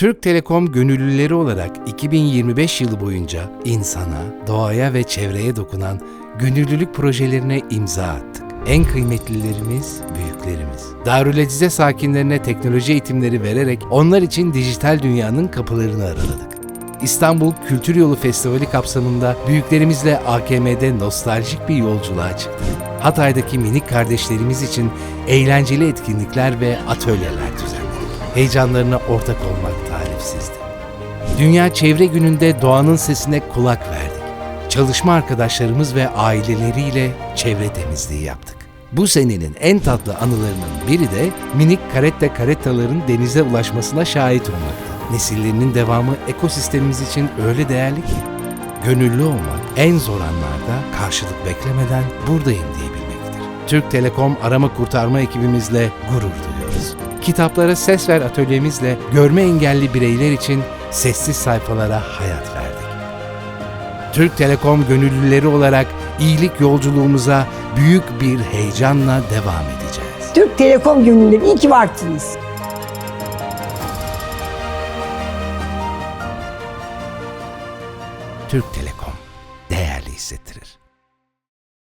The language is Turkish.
Türk Telekom gönüllüleri olarak 2025 yılı boyunca insana, doğaya ve çevreye dokunan gönüllülük projelerine imza attık. En kıymetlilerimiz büyüklerimiz. Darülecize sakinlerine teknoloji eğitimleri vererek onlar için dijital dünyanın kapılarını araladık. İstanbul Kültür Yolu Festivali kapsamında büyüklerimizle AKM'de nostaljik bir yolculuğa çıktık. Hatay'daki minik kardeşlerimiz için eğlenceli etkinlikler ve atölyeler düzenledik. Heyecanlarına ortak olmak tarifsizdi. Dünya Çevre Günü'nde doğanın sesine kulak verdik. Çalışma arkadaşlarımız ve aileleriyle çevre temizliği yaptık. Bu senenin en tatlı anılarının biri de minik karette karettaların denize ulaşmasına şahit olmaktı. Nesillerinin devamı ekosistemimiz için öyle değerli ki. Gönüllü olmak en zor anlarda karşılık beklemeden buradayım diyebilmektir. Türk Telekom arama kurtarma ekibimizle gurur duyuyoruz. Kitaplara ses ver atölyemizle görme engelli bireyler için sessiz sayfalara hayat verdik. Türk Telekom gönüllüleri olarak iyilik yolculuğumuza büyük bir heyecanla devam edeceğiz. Türk Telekom gönüllüleri iyi ki varsınız. Türk Telekom değerli hissettirir.